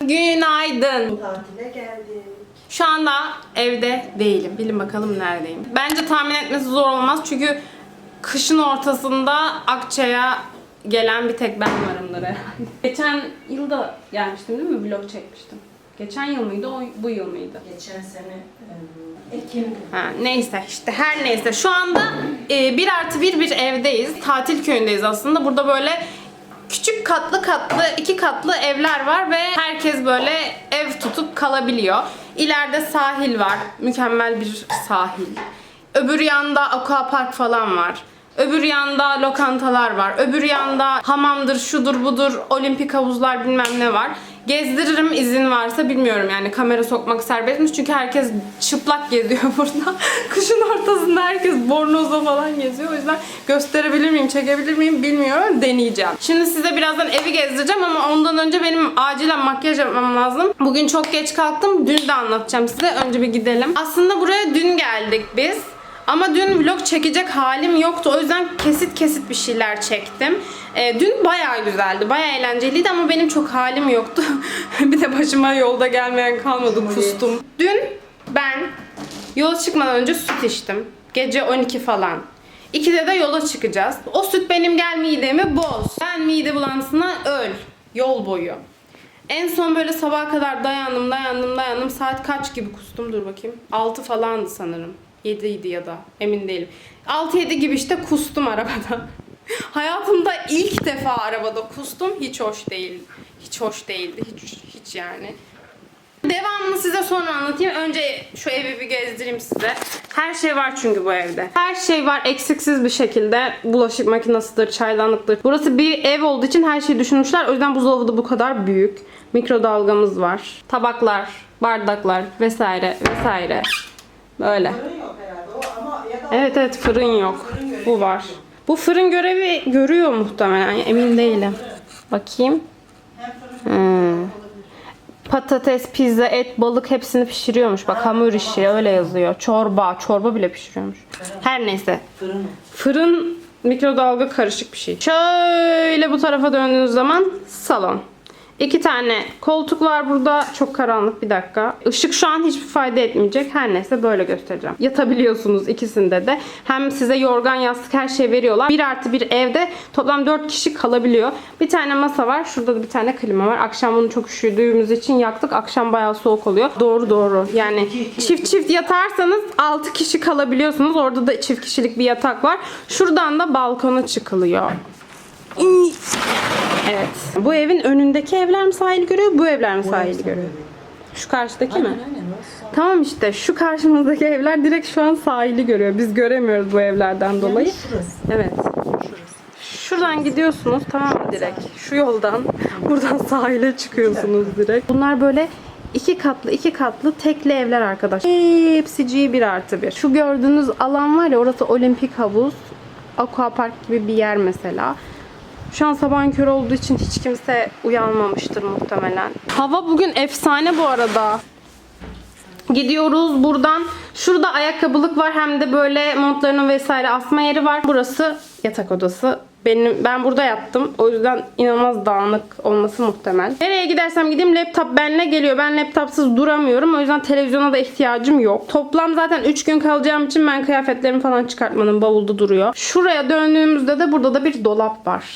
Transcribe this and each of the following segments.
Günaydın. Tatile geldik. Şu anda evde değilim. Bilin bakalım neredeyim. Bence tahmin etmesi zor olmaz çünkü kışın ortasında Akça'ya gelen bir tek ben varımdır herhalde. Geçen yılda gelmiştim değil mi? Vlog çekmiştim. Geçen yıl mıydı, o, bu yıl mıydı? Geçen sene e, Ekim'de. Ha, neyse işte her neyse. Şu anda e, artı bir bir evdeyiz. Tatil köyündeyiz aslında. Burada böyle küçük katlı katlı iki katlı evler var ve herkes böyle ev tutup kalabiliyor. İleride sahil var. Mükemmel bir sahil. Öbür yanda aquapark falan var. Öbür yanda lokantalar var. Öbür yanda hamamdır, şudur budur, olimpik havuzlar bilmem ne var. Gezdiririm izin varsa bilmiyorum yani kamera sokmak serbestmiş çünkü herkes çıplak geziyor burada. Kışın ortasında herkes bornozla falan geziyor. O yüzden gösterebilir miyim, çekebilir miyim bilmiyorum. Deneyeceğim. Şimdi size birazdan evi gezdireceğim ama ondan önce benim acilen makyaj yapmam lazım. Bugün çok geç kalktım. Dün de anlatacağım size. Önce bir gidelim. Aslında buraya dün geldik biz. Ama dün vlog çekecek halim yoktu. O yüzden kesit kesit bir şeyler çektim. Ee, dün bayağı güzeldi. Bayağı eğlenceliydi ama benim çok halim yoktu. bir de başıma yolda gelmeyen kalmadı. Kustum. Dün ben yola çıkmadan önce süt içtim. Gece 12 falan. 2'de de yola çıkacağız. O süt benim gel midemi boz. Ben mide bulantısına öl. Yol boyu. En son böyle sabaha kadar dayandım, dayandım, dayandım. Saat kaç gibi kustum? Dur bakayım. 6 falandı sanırım. 7 idi ya da emin değilim. 6-7 gibi işte kustum arabada. Hayatımda ilk defa arabada kustum. Hiç hoş değil. Hiç hoş değildi. Hiç, hiç yani. Devamını size sonra anlatayım. Önce şu evi bir gezdireyim size. Her şey var çünkü bu evde. Her şey var eksiksiz bir şekilde. Bulaşık makinesidir, çaydanlıktır. Burası bir ev olduğu için her şeyi düşünmüşler. O yüzden buzdolabı da bu kadar büyük. Mikrodalgamız var. Tabaklar, bardaklar vesaire vesaire. Böyle. Evet evet fırın yok. Bu var. Bu fırın görevi görüyor muhtemelen. Emin değilim. Bakayım. Hmm. Patates, pizza, et, balık hepsini pişiriyormuş. Bak hamur işi öyle yazıyor. Çorba, çorba bile pişiriyormuş. Her neyse. Fırın, mikrodalga karışık bir şey. Şöyle bu tarafa döndüğünüz zaman salon. İki tane koltuk var burada. Çok karanlık bir dakika. Işık şu an hiçbir fayda etmeyecek. Her neyse böyle göstereceğim. Yatabiliyorsunuz ikisinde de. Hem size yorgan, yastık her şey veriyorlar. Bir artı bir evde toplam 4 kişi kalabiliyor. Bir tane masa var. Şurada da bir tane klima var. Akşam bunu çok üşüdüğümüz için yaktık. Akşam bayağı soğuk oluyor. Doğru doğru. Yani çift çift yatarsanız 6 kişi kalabiliyorsunuz. Orada da çift kişilik bir yatak var. Şuradan da balkona çıkılıyor. Evet. Bu evin önündeki evler mi sahil görüyor, bu evler mi sahil görüyor? Şu karşıdaki mi? Tamam işte şu karşımızdaki evler direkt şu an sahili görüyor. Biz göremiyoruz bu evlerden dolayı. Evet. Şuradan gidiyorsunuz tamam mı direkt? Şu yoldan buradan sahile çıkıyorsunuz direkt. Bunlar böyle iki katlı iki katlı tekli evler arkadaş. Hepsi G1 artı bir. Şu gördüğünüz alan var ya orası olimpik havuz. Aquapark gibi bir yer mesela. Şu an sabahın körü olduğu için hiç kimse uyanmamıştır muhtemelen. Hava bugün efsane bu arada. Gidiyoruz buradan. Şurada ayakkabılık var hem de böyle montlarının vesaire asma yeri var. Burası yatak odası. Benim ben burada yattım. O yüzden inanılmaz dağınık olması muhtemel. Nereye gidersem gideyim laptop benimle geliyor. Ben laptopsuz duramıyorum. O yüzden televizyona da ihtiyacım yok. Toplam zaten 3 gün kalacağım için ben kıyafetlerimi falan çıkartmadım. Bavulda duruyor. Şuraya döndüğümüzde de burada da bir dolap var.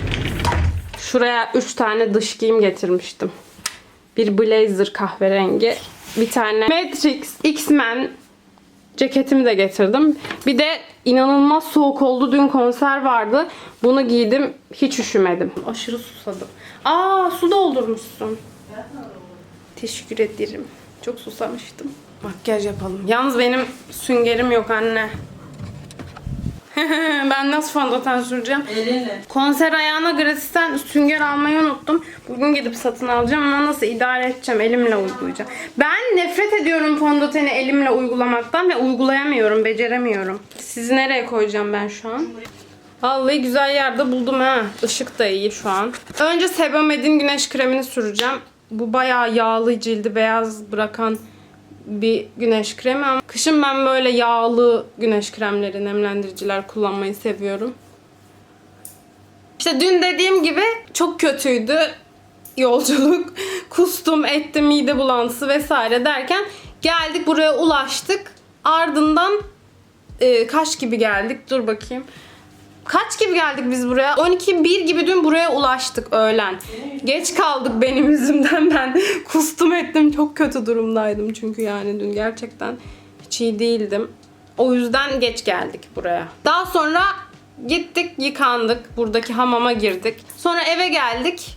Şuraya 3 tane dış giyim getirmiştim. Bir blazer kahverengi. Bir tane Matrix X-Men ceketimi de getirdim. Bir de inanılmaz soğuk oldu. Dün konser vardı. Bunu giydim. Hiç üşümedim. Aşırı susadım. Aa su doldurmuşsun. Teşekkür ederim. Çok susamıştım. Makyaj yapalım. Yalnız benim süngerim yok anne. ben nasıl fondöten süreceğim? Elinle. Konser ayağına gratisten sünger almayı unuttum. Bugün gidip satın alacağım ama nasıl idare edeceğim? Elimle uygulayacağım. Ben nefret ediyorum fondöteni elimle uygulamaktan ve uygulayamıyorum, beceremiyorum. Sizi nereye koyacağım ben şu an? Vallahi güzel yerde buldum ha. Işık da iyi şu an. Önce Sebamed'in güneş kremini süreceğim. Bu bayağı yağlı cildi beyaz bırakan bir güneş kremi ama kışın ben böyle yağlı güneş kremleri, nemlendiriciler kullanmayı seviyorum. İşte dün dediğim gibi çok kötüydü yolculuk. kustum, ettim, mide bulantısı vesaire derken geldik buraya ulaştık. Ardından e, kaç gibi geldik? Dur bakayım. Kaç gibi geldik biz buraya? 12 1 gibi dün buraya ulaştık öğlen. Geç kaldık benim yüzümden ben kustum ettim. Çok kötü durumdaydım çünkü yani dün gerçekten hiç iyi değildim. O yüzden geç geldik buraya. Daha sonra gittik yıkandık. Buradaki hamama girdik. Sonra eve geldik.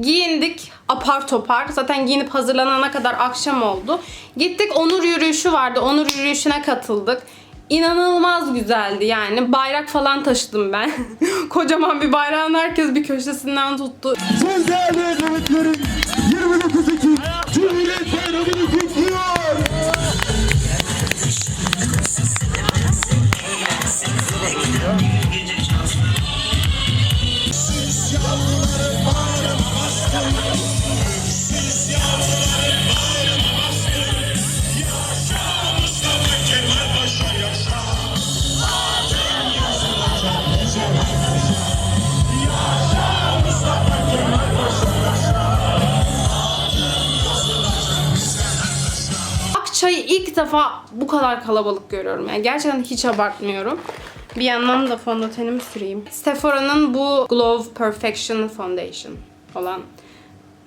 Giyindik apar topar. Zaten giyinip hazırlanana kadar akşam oldu. Gittik Onur yürüyüşü vardı. Onur yürüyüşüne katıldık. İnanılmaz güzeldi yani. Bayrak falan taşıdım ben. Kocaman bir bayrağın herkes bir köşesinden tuttu. Çok değerli öğretmenlerim 29 Ekim Cumhuriyet Bayramı'nı kutluyor. Akçay'ı defa bu kadar kalabalık görüyorum. Yani gerçekten hiç abartmıyorum. Bir yandan da fondötenimi süreyim. Sephora'nın bu Glow Perfection Foundation olan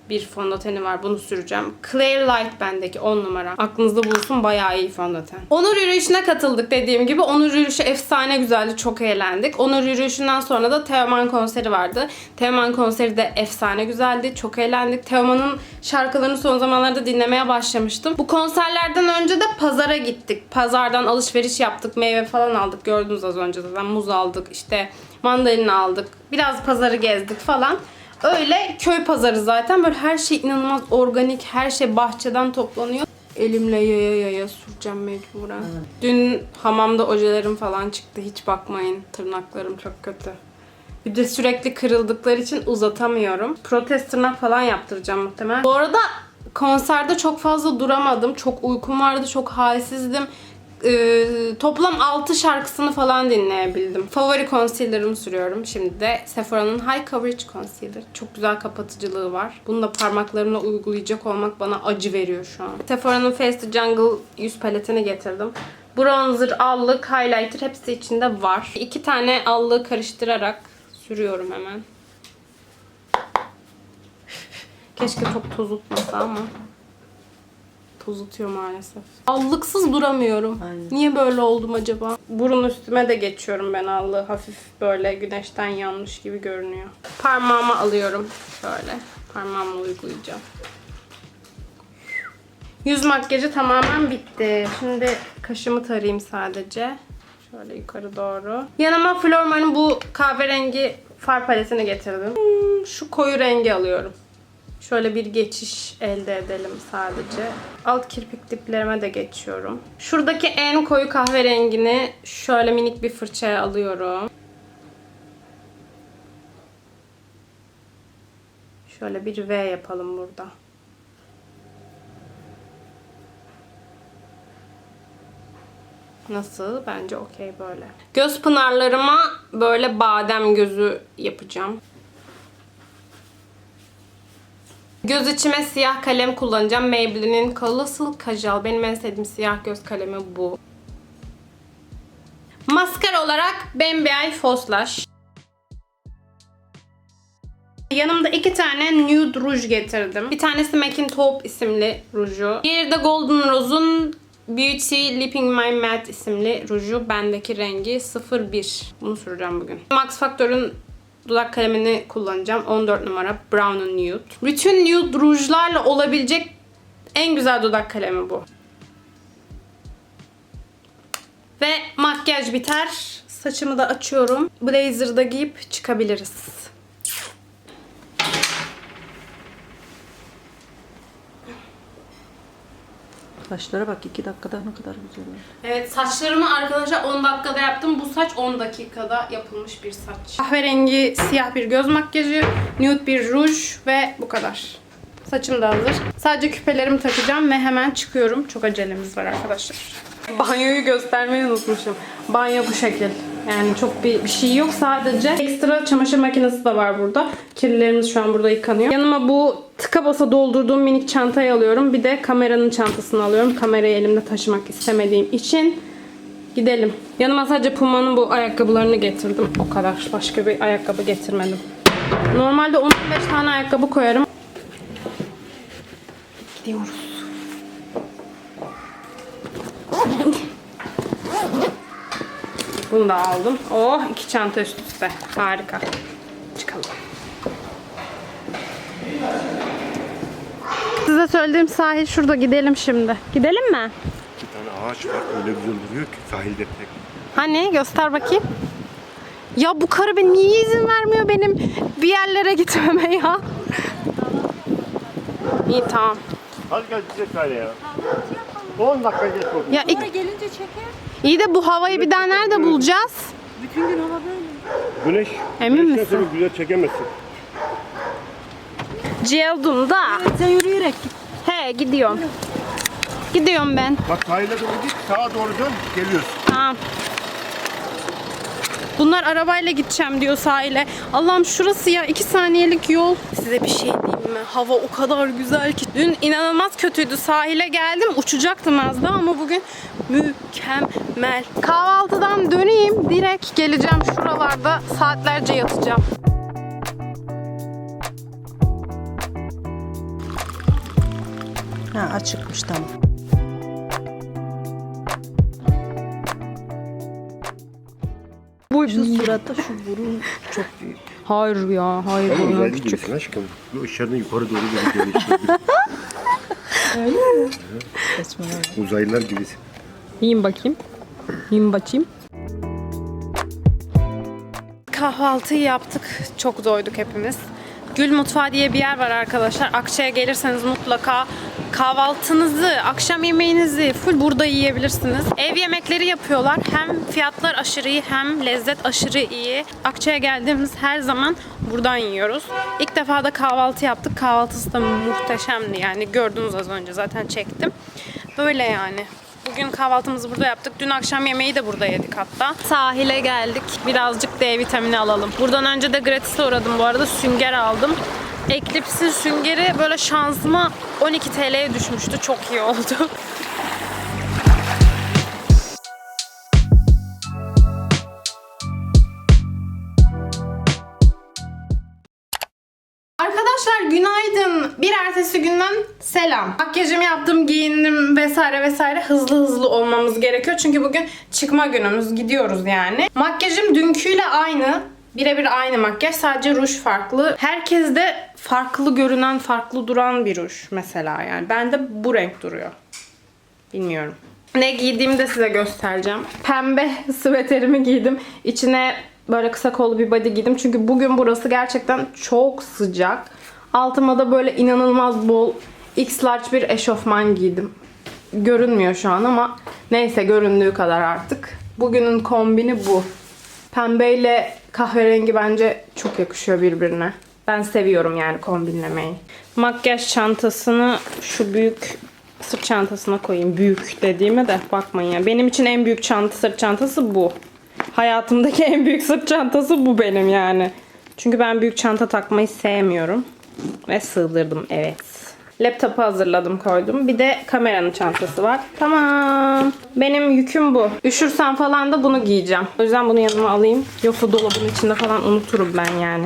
bir fondöteni var. Bunu süreceğim. Clear Light bendeki 10 numara. Aklınızda bulunsun bayağı iyi fondöten. Onur yürüyüşüne katıldık dediğim gibi. Onur yürüyüşü efsane güzeldi. Çok eğlendik. Onur yürüyüşünden sonra da Teoman konseri vardı. Teoman konseri de efsane güzeldi. Çok eğlendik. Teoman'ın şarkılarını son zamanlarda dinlemeye başlamıştım. Bu konserlerden önce de pazara gittik. Pazardan alışveriş yaptık. Meyve falan aldık. Gördünüz az önce zaten. Muz aldık. işte mandalina aldık. Biraz pazarı gezdik falan. Öyle köy pazarı zaten. Böyle her şey inanılmaz organik. Her şey bahçeden toplanıyor. Elimle yaya yaya süreceğim mecburen. Dün hamamda ojelerim falan çıktı. Hiç bakmayın. Tırnaklarım çok kötü. Bir de sürekli kırıldıkları için uzatamıyorum. Protez tırnak falan yaptıracağım muhtemelen. Bu arada konserde çok fazla duramadım. Çok uykum vardı. Çok halsizdim. Ee, toplam 6 şarkısını falan dinleyebildim. Favori concealer'ımı sürüyorum. Şimdi de Sephora'nın High Coverage Concealer. Çok güzel kapatıcılığı var. Bunu da parmaklarımla uygulayacak olmak bana acı veriyor şu an. Sephora'nın Face the Jungle yüz paletini getirdim. Bronzer, allık, highlighter hepsi içinde var. İki tane allığı karıştırarak sürüyorum hemen. Keşke çok tozutmasa ama tozutuyor maalesef. Allıksız duramıyorum. Aynen. Niye böyle oldum acaba? Burun üstüme de geçiyorum ben allığı. Hafif böyle güneşten yanmış gibi görünüyor. Parmağıma alıyorum. Şöyle. Parmağımla uygulayacağım. Yüz makyajı tamamen bitti. Şimdi kaşımı tarayayım sadece. Şöyle yukarı doğru. Yanıma Florman'ın bu kahverengi far paletini getirdim. Hmm, Şu koyu rengi alıyorum. Şöyle bir geçiş elde edelim sadece. Alt kirpik diplerime de geçiyorum. Şuradaki en koyu kahverengini şöyle minik bir fırçaya alıyorum. Şöyle bir V yapalım burada. Nasıl? Bence okey böyle. Göz pınarlarıma böyle badem gözü yapacağım. Göz içime siyah kalem kullanacağım. Maybelline'in Colossal Kajal. Benim en sevdiğim siyah göz kalemi bu. Maskara olarak Bambi False Lash. Yanımda iki tane nude ruj getirdim. Bir tanesi MAC'in Taupe isimli ruju. Diğeri de Golden Rose'un Beauty Lipping My Matte isimli ruju. Bendeki rengi 01. Bunu süreceğim bugün. Max Factor'ın dudak kalemini kullanacağım. 14 numara Brown Nude. Bütün nude rujlarla olabilecek en güzel dudak kalemi bu. Ve makyaj biter. Saçımı da açıyorum. Blazer'da giyip çıkabiliriz. Saçlara bak iki dakikada ne kadar güzel oldu. Evet saçlarımı arkadaşlar 10 dakikada yaptım. Bu saç 10 dakikada yapılmış bir saç. Kahverengi siyah bir göz makyajı, nude bir ruj ve bu kadar. Saçım da hazır. Sadece küpelerimi takacağım ve hemen çıkıyorum. Çok acelemiz var arkadaşlar. Banyoyu göstermeyi unutmuşum. Banyo bu şekil. Yani çok bir, bir şey yok sadece. Ekstra çamaşır makinesi de var burada. Kirlilerimiz şu an burada yıkanıyor. Yanıma bu tıka basa doldurduğum minik çantayı alıyorum. Bir de kameranın çantasını alıyorum. Kamerayı elimde taşımak istemediğim için. Gidelim. Yanıma sadece Puma'nın bu ayakkabılarını getirdim. O kadar. Başka bir ayakkabı getirmedim. Normalde 10-15 tane ayakkabı koyarım. Gidiyoruz. Bunu da aldım. Oh iki çanta üst üste. Harika. Çıkalım. Size söylediğim sahil şurada gidelim şimdi. Gidelim mi? İki tane ağaç var öyle güzel duruyor ki sahilde tek. Hani göster bakayım. Ya bu karı ben niye izin vermiyor benim bir yerlere gitmeme ya? İyi tamam. Hadi gel bize sahile ya. 10 dakika geç oldu. Ya ilk- gelince çeker. İyi de bu havayı bir daha nerede bulacağız? Bütün gün hava böyle. Güneş. Emin güneşten misin? sonra güzel çekemezsin. Cieldun'da. Sen yürüyerek git. He gidiyorum. Gidiyorum ben. Bak sahile doğru git sağa doğru dön geliyorsun. Tamam. Bunlar arabayla gideceğim diyor sahile. Allah'ım şurası ya iki saniyelik yol. Size bir şey diyeyim mi? Hava o kadar güzel ki. Dün inanılmaz kötüydü. Sahile geldim uçacaktım az daha ama bugün mükemmel. Kahvaltıdan döneyim direkt geleceğim şuralarda saatlerce yatacağım. Ha açıkmış tamam. Şu suratta şu burun çok büyük. Hayır ya hayır. Ama uzaylı küçük. gibisin aşkım. Bu ışığını yukarı doğru böyle gelişiyor. Saçmalama. Uzaylılar gibisin. Yiyin bakayım. Yiyin bakayım. Kahvaltıyı yaptık. Çok doyduk hepimiz. Gül Mutfağı diye bir yer var arkadaşlar. Akça'ya gelirseniz mutlaka kahvaltınızı, akşam yemeğinizi full burada yiyebilirsiniz. Ev yemekleri yapıyorlar. Hem fiyatlar aşırı iyi hem lezzet aşırı iyi. Akça'ya geldiğimiz her zaman buradan yiyoruz. İlk defa da kahvaltı yaptık. Kahvaltısı da muhteşemdi yani. Gördünüz az önce zaten çektim. Böyle yani. Bugün kahvaltımızı burada yaptık. Dün akşam yemeği de burada yedik hatta. Sahile geldik. Birazcık D vitamini alalım. Buradan önce de gratis'e uğradım bu arada. Sünger aldım. Eclipse'in süngeri böyle şansıma 12 TL'ye düşmüştü. Çok iyi oldu. Arkadaşlar günaydın. Bir ertesi günden selam. Makyajımı yaptım, giyindim vesaire vesaire. Hızlı hızlı olmamız gerekiyor. Çünkü bugün çıkma günümüz. Gidiyoruz yani. Makyajım dünküyle aynı. Birebir aynı makyaj. Sadece ruj farklı. Herkes de farklı görünen, farklı duran bir ruj mesela yani. Bende bu renk duruyor. Bilmiyorum. Ne giydiğimi de size göstereceğim. Pembe süveterimi giydim. İçine böyle kısa kollu bir body giydim. Çünkü bugün burası gerçekten çok sıcak. Altıma da böyle inanılmaz bol X large bir eşofman giydim. Görünmüyor şu an ama neyse göründüğü kadar artık. Bugünün kombini bu. Pembeyle kahverengi bence çok yakışıyor birbirine. Ben seviyorum yani kombinlemeyi. Makyaj çantasını şu büyük sırt çantasına koyayım. Büyük dediğime de bakmayın ya. Benim için en büyük çanta sırt çantası bu. Hayatımdaki en büyük sırt çantası bu benim yani. Çünkü ben büyük çanta takmayı sevmiyorum. Ve sığdırdım evet. Laptopu hazırladım koydum. Bir de kameranın çantası var. Tamam. Benim yüküm bu. Üşürsem falan da bunu giyeceğim. O yüzden bunu yanıma alayım. Yoksa dolabın içinde falan unuturum ben yani.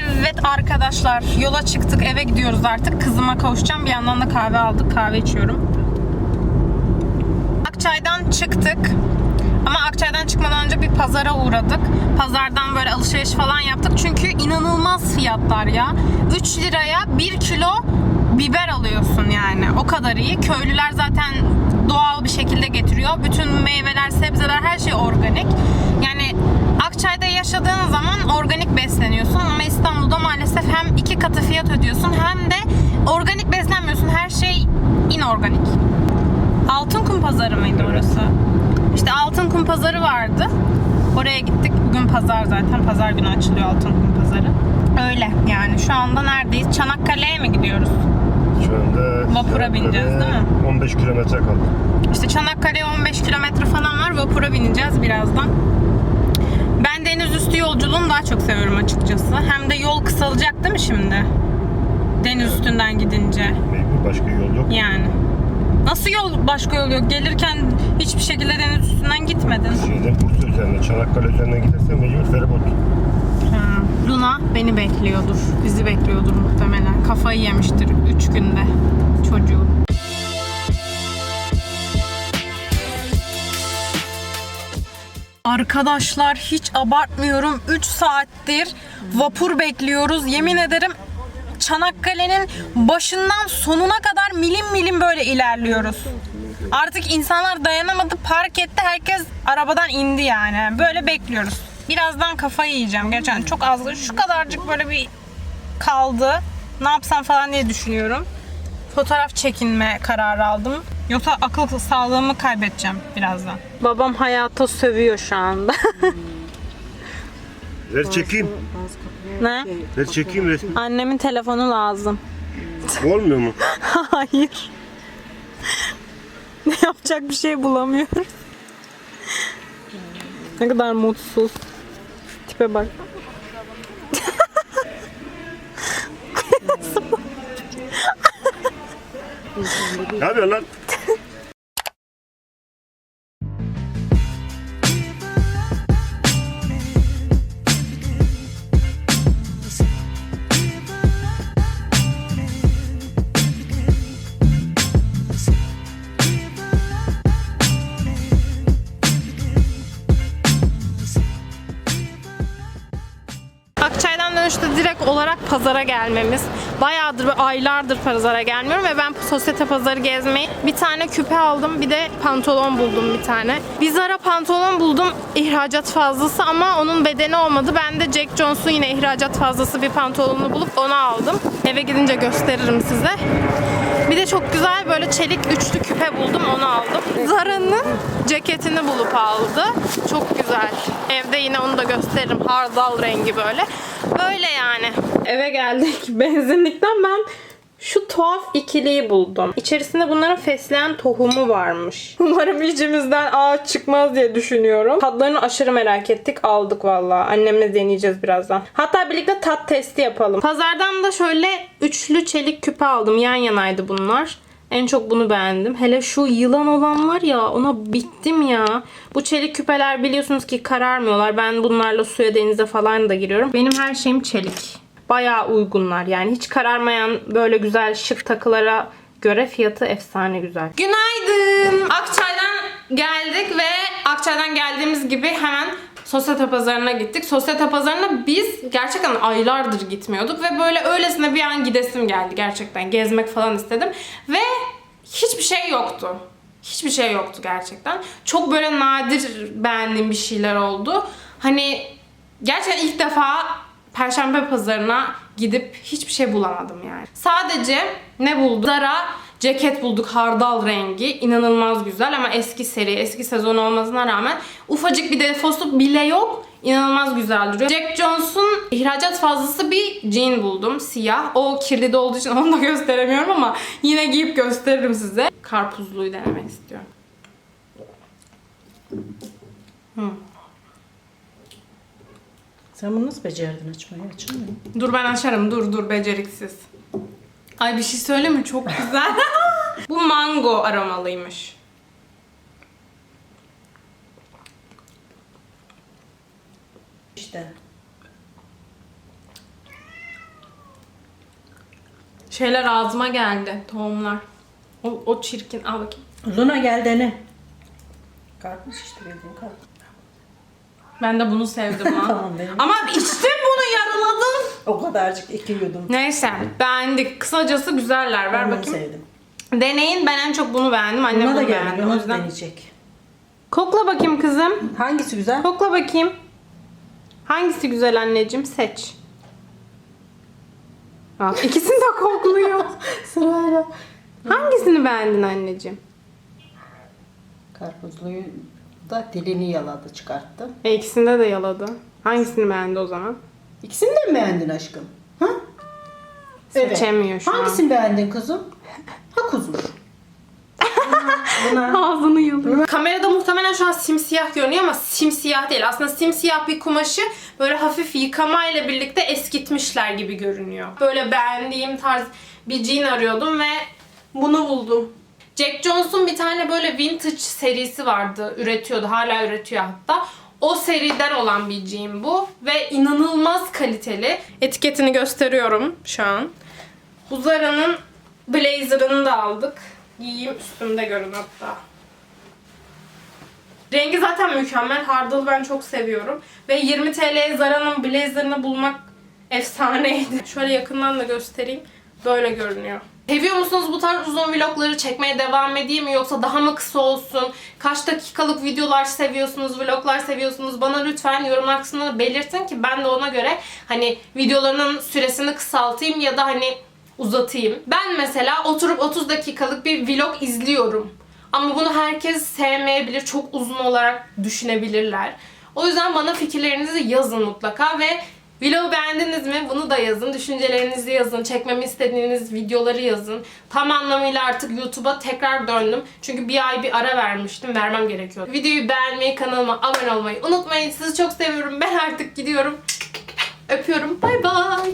Evet arkadaşlar yola çıktık eve gidiyoruz artık. Kızıma kavuşacağım. Bir yandan da kahve aldık. Kahve içiyorum. Akçay'dan çıktık. Ama Akçay'dan çıkmadan önce bir pazara uğradık. Pazardan böyle alışveriş falan yaptık. Çünkü inanılmaz fiyatlar ya. 3 liraya 1 kilo biber alıyorsun yani. O kadar iyi. Köylüler zaten doğal bir şekilde getiriyor. Bütün meyveler, sebzeler her şey organik. Yani Akçay'da yaşadığın zaman organik besleniyorsun ama İstanbul'da maalesef hem iki katı fiyat ödüyorsun hem de organik beslenmiyorsun. Her şey inorganik. Altınkum pazarı mıydı orası? İşte Altınkum pazarı vardı. Oraya gittik. Bugün pazar zaten. Pazar günü açılıyor Altınkum pazarı. Öyle yani şu anda neredeyiz? Çanakkale'ye mi gidiyoruz? Şu anda Vapura bineceğiz, değil mi? 15 kilometre kaldı. İşte Çanakkale'ye 15 kilometre falan var. Vapura bineceğiz birazdan. Ben deniz üstü yolculuğunu daha çok seviyorum açıkçası. Hem de yol kısalacak değil mi şimdi? Deniz üstünden gidince. Mecbur başka yol yok. Yani. Nasıl yol başka yol yok? Gelirken hiçbir şekilde deniz üstünden gitmedin. Şeyden Bursa üzerinden, Çanakkale üzerinden gidersen mecbur feribot. Ha. Luna beni bekliyordur. Bizi bekliyordur muhtemelen. Kafayı yemiştir 3 günde çocuğu. Arkadaşlar hiç abartmıyorum 3 saattir vapur bekliyoruz. Yemin ederim Çanakkale'nin başından sonuna kadar milim milim böyle ilerliyoruz. Artık insanlar dayanamadı, park etti, herkes arabadan indi yani. Böyle bekliyoruz. Birazdan kafayı yiyeceğim gerçekten. Çok az, şu kadarcık böyle bir kaldı. Ne yapsam falan diye düşünüyorum. Fotoğraf çekinme kararı aldım. Yoksa akıl sağlığımı kaybedeceğim birazdan. Babam hayata sövüyor şu anda. Ver çekeyim. ne? Ver çekeyim resmi. Annemin telefonu lazım. Olmuyor mu? Hayır. ne yapacak bir şey bulamıyorum. ne kadar mutsuz. Tipe bak. ne yapıyorsun lan? Olarak pazara gelmemiz. Bayağıdır aylardır pazara gelmiyorum ve ben sosyete pazarı gezmeyi bir tane küpe aldım bir de pantolon buldum bir tane. Bir Zara pantolon buldum ihracat fazlası ama onun bedeni olmadı. Ben de Jack Jones'un yine ihracat fazlası bir pantolonunu bulup onu aldım. Eve gidince gösteririm size. Bir de çok güzel böyle çelik üçlü küpe buldum onu aldım. Zara'nın ceketini bulup aldı. Çok güzel. Evde yine onu da gösteririm. Hardal rengi böyle. Öyle yani. Eve geldik. Benzinlikten ben şu tuhaf ikiliyi buldum. İçerisinde bunların fesleğen tohumu varmış. Umarım içimizden ağaç çıkmaz diye düşünüyorum. Tadlarını aşırı merak ettik. Aldık valla. Annemle deneyeceğiz birazdan. Hatta birlikte tat testi yapalım. Pazardan da şöyle üçlü çelik küpe aldım. Yan yanaydı bunlar. En çok bunu beğendim. Hele şu yılan olan var ya ona bittim ya. Bu çelik küpeler biliyorsunuz ki kararmıyorlar. Ben bunlarla suya denize falan da giriyorum. Benim her şeyim çelik. Bayağı uygunlar yani hiç kararmayan böyle güzel şık takılara göre fiyatı efsane güzel. Günaydın. Akçay'dan geldik ve Akçay'dan geldiğimiz gibi hemen Sosyete pazarına gittik. Sosyete pazarına biz gerçekten aylardır gitmiyorduk ve böyle öylesine bir an gidesim geldi gerçekten. Gezmek falan istedim ve hiçbir şey yoktu. Hiçbir şey yoktu gerçekten. Çok böyle nadir beğendiğim bir şeyler oldu. Hani gerçekten ilk defa Perşembe pazarına gidip hiçbir şey bulamadım yani. Sadece ne bulduk? Zara ceket bulduk hardal rengi. inanılmaz güzel ama eski seri, eski sezon olmasına rağmen ufacık bir defosu bile yok. İnanılmaz güzel duruyor. Jack Jones'un ihracat fazlası bir jean buldum. Siyah. O kirli de olduğu için onu da gösteremiyorum ama yine giyip gösteririm size. Karpuzluyu denemek istiyorum. Sen bunu nasıl becerdin açmayı? Açılmıyor. Dur ben açarım. Dur dur beceriksiz. Ay bir şey söyleyeyim mi? Çok güzel. Bu mango aromalıymış. İşte. Şeyler ağzıma geldi. Tohumlar. O, o çirkin. Al bakayım. Luna gel dene. Karpuz işte bildiğin karpuz. Ben de bunu sevdim ha. Tamam benim. Ama içtim bunu yarıladım. O kadarcık iki yudum. Neyse beğendik. Kısacası güzeller. Ver bunu bakayım. sevdim. Deneyin. Ben en çok bunu beğendim. Annem Luna da bunu geldi. beğendi. O da yüzden. deneyecek. Kokla bakayım kızım. Hangisi güzel? Kokla bakayım. Hangisi güzel anneciğim? Seç. Al, ikisini de kokluyor. Sırayla. Hangisini beğendin anneciğim? Karpuzluyu da dilini yaladı çıkarttı. E, ikisinde de yaladı. Hangisini beğendi o zaman? İkisini de mi beğendin aşkım? Ha? Seçemiyor şu an. Hangisini beğendin kızım? Ha kuzum. Buna Ağzını yalıyor. Kamerada muhtemelen şu an simsiyah görünüyor ama simsiyah değil. Aslında simsiyah bir kumaşı böyle hafif yıkamayla birlikte eskitmişler gibi görünüyor. Böyle beğendiğim tarz bir jean arıyordum ve bunu buldum. Jack Jones'un bir tane böyle vintage serisi vardı. Üretiyordu. Hala üretiyor hatta. O seriden olan bir jean bu. Ve inanılmaz kaliteli. Etiketini gösteriyorum şu an. Bu Zara'nın blazer'ını da aldık. Giyeyim üstümde görün hatta. Rengi zaten mükemmel. Hardal ben çok seviyorum. Ve 20 TL'ye Zara'nın blazer'ını bulmak efsaneydi. Şöyle yakından da göstereyim. Böyle görünüyor. Seviyor musunuz bu tarz uzun vlogları çekmeye devam edeyim mi yoksa daha mı kısa olsun? Kaç dakikalık videolar seviyorsunuz, vloglar seviyorsunuz? Bana lütfen yorumlar kısmında belirtin ki ben de ona göre hani videolarının süresini kısaltayım ya da hani uzatayım. Ben mesela oturup 30 dakikalık bir vlog izliyorum. Ama bunu herkes sevmeyebilir, çok uzun olarak düşünebilirler. O yüzden bana fikirlerinizi yazın mutlaka ve Vlogu beğendiniz mi? Bunu da yazın. Düşüncelerinizi yazın. Çekmemi istediğiniz videoları yazın. Tam anlamıyla artık YouTube'a tekrar döndüm. Çünkü bir ay bir ara vermiştim. Vermem gerekiyor. Videoyu beğenmeyi, kanalıma abone olmayı unutmayın. Sizi çok seviyorum. Ben artık gidiyorum. Öpüyorum. Bay bay.